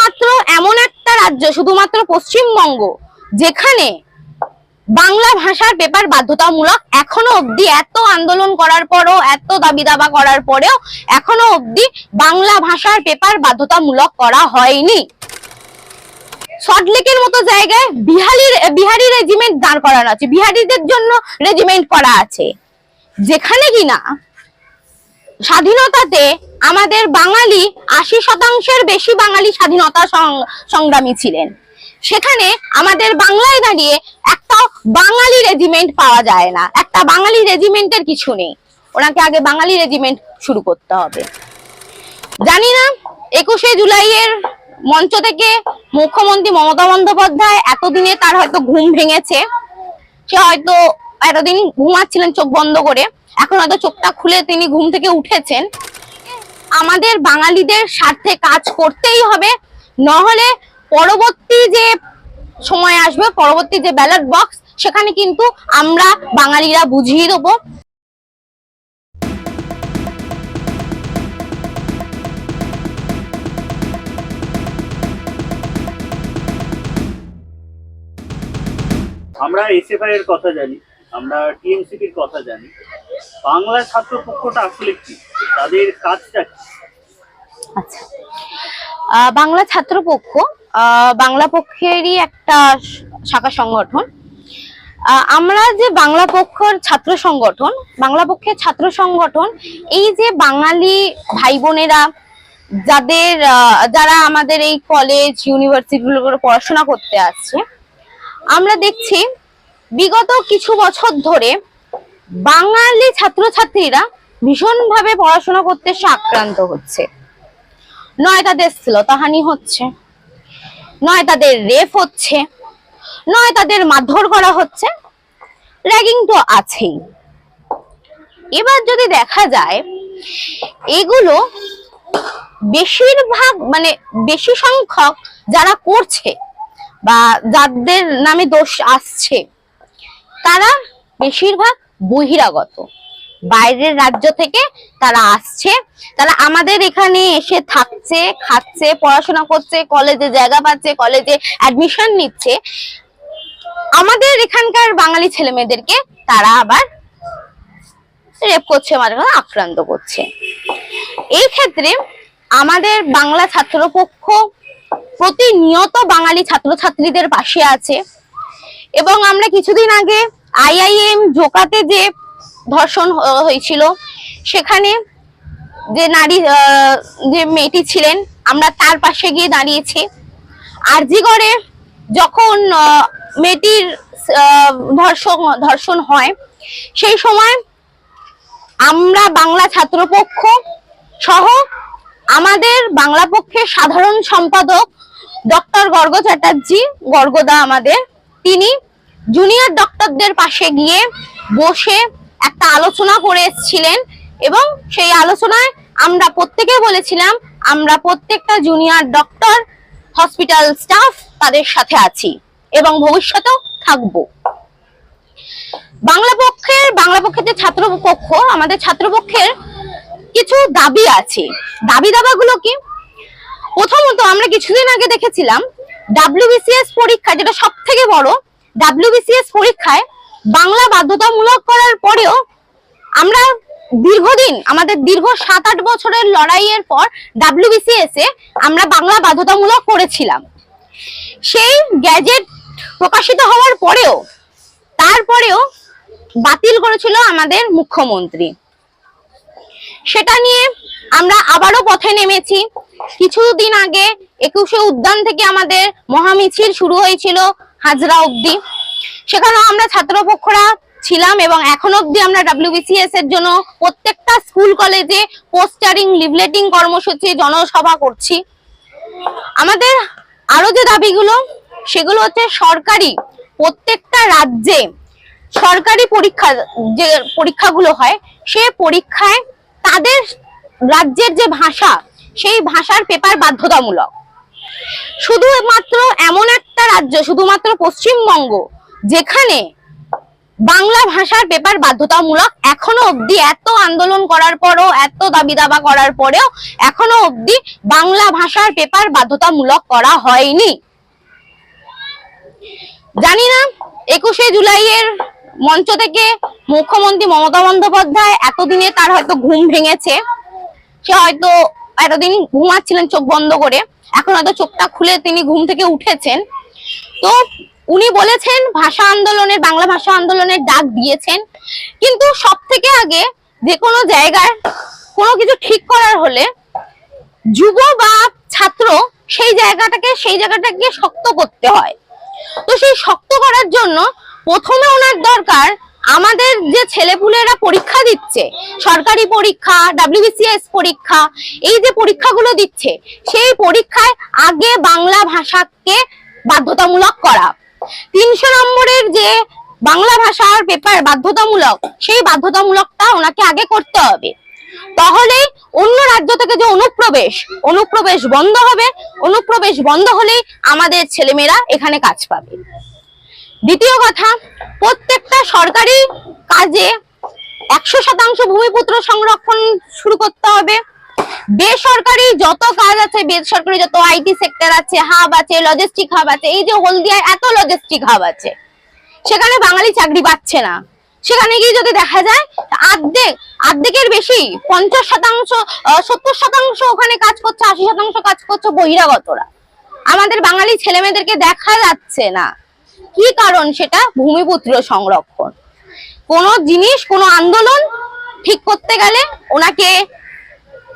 মাত্র এমন একটা রাজ্য, শুধুমাত্র পশ্চিমবঙ্গ, যেখানে বাংলা ভাষার পেপার বাধ্যতামূলক এখনও অবধি এত আন্দোলন করার পরও, এত দাবি দাবা করার পরেও এখনও অবধি বাংলা ভাষার পেপার বাধ্যতামূলক করা হয়নি। সল্টলেকের মতো জায়গায় বিহারি বিহারি রেজিমেন্ট দাঁড় করানো আছে। বিহারিদের জন্য রেজিমেন্ট করা আছে। যেখানে কিনা স্বাধীনতাতে আমাদের বাঙালি আশি শতাংশের বেশি বাঙালি স্বাধীনতা সংগ্রামী ছিলেন। সেখানে আমাদের বাংলায় দাঁড়িয়ে একটা বাঙালি রেজিমেন্ট পাওয়া যায় না। একটা বাঙালি রেজিমেন্টের কিছু নেই। ওনাকে আগে বাঙালি রেজিমেন্ট শুরু করতে হবে। জানি না, একুশে জুলাইয়ের মঞ্চ থেকে মুখ্যমন্ত্রী মমতা বন্দ্যোপাধ্যায় এতদিনে তার হয়তো ঘুম ভেঙেছে। সে হয়তো এতদিন ঘুমাচ্ছিলেন, চোখ বন্ধ করে। এখন হয়তো চোখটা খুলে তিনি ঘুম থেকে উঠেছেন। আমাদের বাঙালিদের স্বার্থে কাজ করতেই হবে। নহলে পরবর্তী যে সময় আসবে, পরবর্তী যে ব্যালট বক্স সেখানে কিন্তু আমরা বাঙালিরা বুঝিয়ে দেবো। আমরা এসএফআই এর কথা জানি। আমরা টিএমসিপির কথা জানি। বাংলা ছাত্র পক্ষটা আসলে কি? তাদের কাজটা কি? আচ্ছা। বাংলা ছাত্র পক্ষ বাংলা পক্ষেরই একটা শাখা সংগঠন। আমরা যে বাংলা পক্ষের ছাত্র সংগঠন, বাংলা পক্ষের ছাত্র সংগঠন, এই যে বাঙালি ভাই বোনেরা যাদের যারা আমাদের এই কলেজ ইউনিভার্সিটিগুলো পড়াশোনা করতে আসছে, আমরা দেখছি বিগত কিছু বছর ধরে বাঙালি ছাত্রছাত্রীরা ভীষণভাবে পড়াশোনা করতে আক্রান্ত হচ্ছে। নয় তাদের শ্লীলতাহানি হচ্ছে, নয় তাদের রেপ হচ্ছে, নয় তাদের মারধর করা হচ্ছে, র্যাগিং তো আছেই। এবার যদি দেখা যায়, এগুলো বেশিরভাগ মানে বেশি সংখ্যক যারা করছে বা যাদের নামে দোষ আসছে তারা বেশিরভাগ বহিরাগত। বাইরের রাজ্য থেকে তারা আসছে। তারা আমাদের এখানে এসে থাকছে, খাচ্ছে, পড়াশোনা করছে কলেজে জায়গা পাচ্ছে কলেজে অ্যাডমিশন নিচ্ছে। আমাদের এখানকার বাঙালি ছেলে মেয়েদেরকে তারা আবার রেপ করছে মাঝে মাঝে আক্রান্ত করছে। এই ক্ষেত্রে আমাদের বাংলা ছাত্রপক্ষ প্রতিনিয়ত বাঙালি ছাত্রছাত্রীদের পাশে আছে। এবং আমরা কিছুদিন আগে আইআইএম জোকাতে যে ধর্ষণ হয়েছিল, সেখানে যে নারী যে মেয়েটি ছিলেন, আমরা তার পাশে গিয়ে দাঁড়িয়েছি। আরজিগড়ে যখন মেয়েটির ধর্ষণ ধর্ষণ হয়, সেই সময় আমরা বাংলা ছাত্রপক্ষ সহ আমাদের বাংলা পক্ষের সাধারণ সম্পাদক ডক্টর গর্গ চ্যাটার্জি, গর্গদা আমাদের, তিনি জুনিয়র ডক্টরদের পাশে গিয়ে বসে একটা আলোচনা করে এসেছিলেন এবং সেই আলোচনায় আমরা প্রত্যেকে বলেছিলাম, আমরা প্রত্যেকটা জুনিয়র ডক্টর হসপিটাল স্টাফ তাদের সাথে আছি এবং ভবিষ্যতেও থাকব। বাংলা পক্ষের বাংলা পক্ষের যে ছাত্র পক্ষ আমাদের ছাত্র পক্ষের কিছু দাবি আছে। দাবি দাবাগুলো কি? প্রথমত আমরা কিছুদিন আগে দেখেছিলাম ডাব্লিউবিসিএস পরীক্ষা, যেটা সব থেকে বড় ডাব্লিউবিসিএস পরীক্ষায় বাংলা বাধ্যতামূলক করার পরেও আমরা দীর্ঘদিন, আমাদের দীর্ঘ সাত আট বছরের লড়াইয়ের পর ডাব্লিউবিসিএস এ আমরা বাংলা বাধ্যতামূলক করেছিলাম। সেই গ্যাজেট প্রকাশিত হওয়ার পরেও, তারপরেও বাতিল করেছিল আমাদের মুখ্যমন্ত্রী। সেটা নিয়ে আমরা আবারও পথে নেমেছি। কিছুদিন আগে একুশে উদ্যান থেকে আমাদের মহামিছিল শুরু হয়েছিল। হাজরা অবধি। সেখানেও আমরা ছাত্রপক্ষরা ছিলাম এবং এখন অবধি আমরা ডাব্লিউবিসিএস এর জন্য প্রত্যেকটা স্কুল কলেজে পোস্টারিং লিভলেটিং কর্মসূচি, জনসভা করছি। আমাদের আরও যে দাবিগুলো, সেগুলো হচ্ছে সরকারি, প্রত্যেকটা রাজ্যে সরকারি পরীক্ষা যে পরীক্ষাগুলো হয়, সে পরীক্ষায় তাদের রাজ্যের যে ভাষা, সেই ভাষার পেপার বাধ্যতামূলক। শুধুমাত্র এমন একটা রাজ্য, শুধুমাত্র পশ্চিমবঙ্গ, যেখানে বাংলা ভাষার পেপার বাধ্যতামূলক এখনও অবধি এত আন্দোলন করার পরও, এত দাবি দাবা করার পরেও এখনও অবধি বাংলা ভাষার পেপার বাধ্যতামূলক করা হয়নি। জানি না, একুশে জুলাইয়ের মঞ্চ থেকে মুখ্যমন্ত্রী মমতা বন্দ্যোপাধ্যায় এতদিনে তার হয়তো ঘুম ভেঙেছে। সে হয়তো এতদিন ঘুমাচ্ছিলেন চোখ বন্ধ করে, এখন হয়তো চোখটা খুলে তিনি ঘুম থেকে উঠেছেন। তো উনি বলেছেন, ভাষা আন্দোলনের, বাংলা ভাষা আন্দোলনের ডাক দিয়েছেন। কিন্তু সব থেকে আগে যে কোনো জায়গার কোনো কিছু ঠিক করার হলে যুব বা ছাত্র সেই জায়গাটাকে সেই জায়গাটাকে শক্ত করতে হয়। তো সেই শক্ত করার জন্য প্রথমে ওনার দরকার আমাদের যে ছেলেপুলেরা পরীক্ষা দিচ্ছে, সরকারি পরীক্ষা ডাব্লিউবিসিএস পরীক্ষা, এই যে পরীক্ষাগুলো দিচ্ছে, সেই পরীক্ষায় আগে বাংলা ভাষাকে বাধ্যতামূলক করা। তিনশো নম্বরের যে বাংলা ভাষার পেপার বাধ্যতামূলক, সেই বাধ্যতামূলকটা ওনাকে আগে করতে হবে। তাহলেই অন্য রাজ্য থেকে যে অনুপ্রবেশ অনুপ্রবেশ বন্ধ হবে, অনুপ্রবেশ বন্ধ হলেই আমাদের ছেলেমেয়েরা এখানে কাজ পাবে। দ্বিতীয় কথা, প্রত্যেকটা সরকারি কাজে একশো শতাংশ ভূমিপুত্র সংরক্ষণ শুরু করতে হবে। বেসরকারি যত কাজ আছে, বেসরকারি যত আইটি সেক্টর আছে, হাব আছে লজিস্টিক হাব আছে, এই যে হলদিয়ায় এত লজিস্টিক হাব আছে, সেখানে বাঙালি চাকরি পাচ্ছে না। সেখানে গিয়ে যদি দেখা যায় অর্ধেক অর্ধেকের বেশি, পঞ্চাশ শতাংশ সত্তর শতাংশ ওখানে কাজ করছে, আশি শতাংশ কাজ করছে বহিরাগতরা। আমাদের বাঙালি ছেলে মেয়েদেরকে দেখা যাচ্ছে না। কি কারণ সেটা ভূমিপুত্র সংরক্ষণ? কোনো জিনিস, কোনো আন্দোলন ঠিক করতে গেলে ওনাকে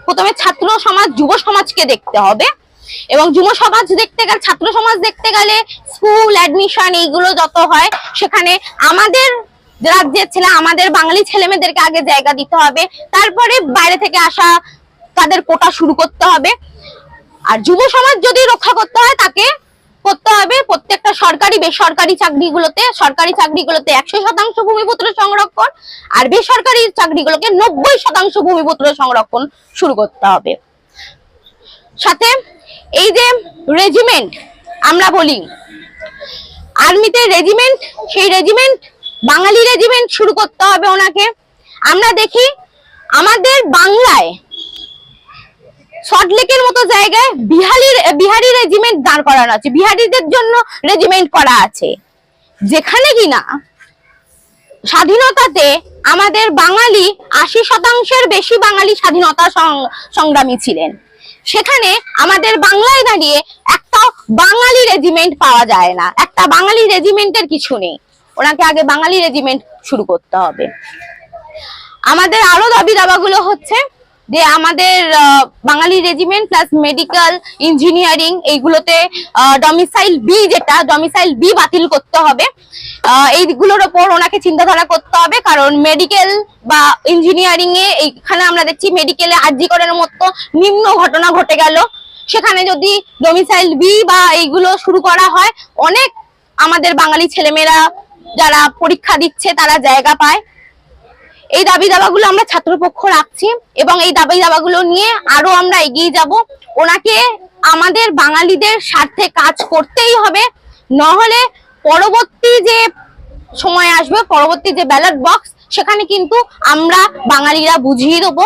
প্রথমে ছাত্র সমাজ, যুব সমাজকে দেখতে হবে এবং যুব সমাজ দেখতে গেলে, ছাত্র সমাজ দেখতে গেলে স্কুল অ্যাডমিশন এইগুলো যত হয়, সেখানে আমাদের রাজ্যের ছেলে, আমাদের বাঙালি ছেলে মেয়েদেরকে আগে জায়গা দিতে হবে, তারপরে বাইরে থেকে আসা তাদের কোটা শুরু করতে হবে। আর যুব সমাজ যদি রক্ষা করতে হয় তাকে করতে হবে প্রত্যেকটা সরকারি বেসরকারি চাকরিগুলোতে, সরকারি চাকরিগুলোতে একশো শতাংশ ভূমিপুত্র সংরক্ষণ আর বেসরকারি চাকরিগুলোকে নব্বই শতাংশ ভূমিপুত্র সংরক্ষণ শুরু করতে হবে। সাথে এই যে রেজিমেন্ট আমরা বলি আর্মিতে রেজিমেন্ট সেই রেজিমেন্ট বাঙালি রেজিমেন্ট শুরু করতে হবে ওনাকে। আমরা দেখি, আমাদের বাংলায় সল্টলেকের মতো জায়গায় বিহারি বিহারি রেজিমেন্ট দাঁড় করানো আছে। বিহারিদের জন্য রেজিমেন্ট করা আছে। যেখানে কিনা স্বাধীনতাতে আমাদের বাঙালি আশি শতাংশের বেশি বাঙালি স্বাধীনতা সংগ্রামী ছিলেন। সেখানে আমাদের বাংলায় দাঁড়িয়ে একটা বাঙালি রেজিমেন্ট পাওয়া যায় না। একটা বাঙালি রেজিমেন্টের কিছু নেই। ওনাকে আগে বাঙালি রেজিমেন্ট শুরু করতে হবে। আমাদের আরও দাবি দাবাগুলো হচ্ছে যে আমাদের Bangali regiment plus medical engineering এইগুলোতে ডমিসাইল বি যেটা ডমিসাইল বি বাতিল করতে হবে। এইগুলোর ওপর ওনাকে চিন্তাধারা করতে হবে, কারণ মেডিকেল বা ইঞ্জিনিয়ারিং এ এইখানে আমরা দেখছি মেডিকেলে আরজি করার মতো নিম্ন ঘটনা ঘটে গেল। সেখানে যদি ডমিসাইল বি বা এইগুলো শুরু করা হয়, অনেক আমাদের বাঙালি ছেলেমেয়েরা যারা পরীক্ষা দিচ্ছে, তারা জায়গা পায়। এই দাবি দাবাগুলো আমরা ছাত্রপক্ষ রাখছি এবং এই দাবি দাবাগুলো নিয়ে আরও আমরা এগিয়ে যাব। ওনাকে আমাদের বাঙালিদের স্বার্থে কাজ করতেই হবে, নহলে পরবর্তী যে সময় আসবে, পরবর্তী যে ব্যালট বক্স সেখানে কিন্তু আমরা বাঙালিরা বুঝিয়ে দেবো।